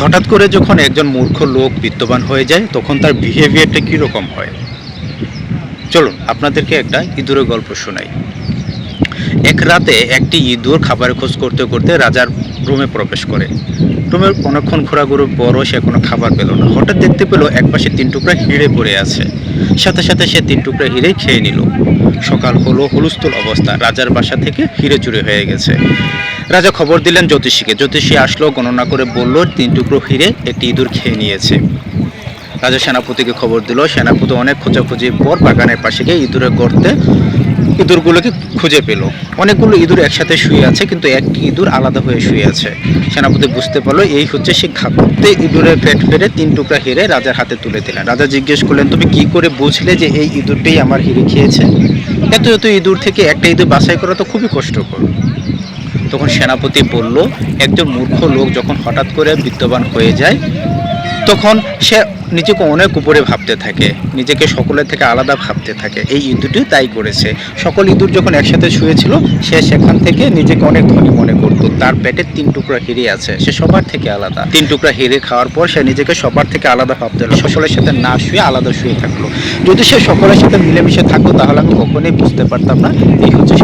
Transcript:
হঠাৎ করে যখন একজন মূর্খ লোক বিত্তবান হয়ে যায়, তখন তার বিহেভিয়ারটা কীরকম হয়? চলুন, আপনাদেরকে একটা ইঁদুরের গল্প শোনাই। এক রাতে একটি ইঁদুর খাবারের খোঁজ করতে করতে রাজার রুমে প্রবেশ করে। রুমে অনেকক্ষণ ঘোরাঘুরির পরও সে কোনো খাবার পেল না। হঠাৎ দেখতে পেল একপাশে তিন টুকরা হিড়ে পড়ে আছে। সাথে সাথে সে তিন টুকরা হিরেই খেয়ে নিল। সকাল হলো, হুলস্থুল অবস্থা। রাজার বাসা থেকে হিরে চুরি হয়ে গেছে। রাজা খবর দিলেন জ্যোতিষীকে। জ্যোতিষী আসলো, গণনা করে বলল, তিন টুকরো হিরে একটি ইঁদুর খেয়ে নিয়েছে। রাজা সেনাপতিকে খবর দিল, সেনাপতি অনেক খোঁজাখুঁজির পর বাগানের পাশে গিয়ে ইঁদুরের গর্তে ইঁদুরগুলোকে খুঁজে পেল। অনেকগুলো ইঁদুর একসাথে শুয়ে আছে, কিন্তু একটি ইঁদুর আলাদা হয়ে শুয়ে আছে। সেনাপতি বুঝতে পারল, এই হচ্ছে সে ঘাপতে ইঁদুরের পেট ফেরে তিন টুকরা হিরে রাজার হাতে তুলে দিলেন। রাজা জিজ্ঞেস করলেন, তুমি কি করে বুঝলে যে এই ইঁদুরটাই আমার হিরে খেয়েছে? এত এত ইঁদুর থেকে একটা ইঁদুর বাছাই করা তো খুবই কষ্টকর। তখন সেনাপতি বলল, একজন মূর্খ লোক যখন হঠাৎ করে বিত্তবান হয়ে যায় তখন সে নিজেকে অনেক উপরে ভাবতে থাকে, নিজেকে সকলের থেকে আলাদা ভাবতে থাকে। এই ইঁদুরটি তাই করেছে। সকল ইঁদুর যখন একসাথে শুয়েছিল, সে সেখান থেকে নিজেকে অনেক ধনী মনে করতো। তার পেটে তিন টুকরা হিরে আছে, সে সবার থেকে আলাদা। তিন টুকরা হিরে খাওয়ার পর সে নিজেকে সবার থেকে আলাদা ভাবতে হলো সকলের সাথে না শুয়ে আলাদা শুয়ে থাকল। যদি সে সকলের সাথে মিলেমিশে থাকতো, তাহলে আমি কখনোই বুঝতে পারতাম না, এই হচ্ছে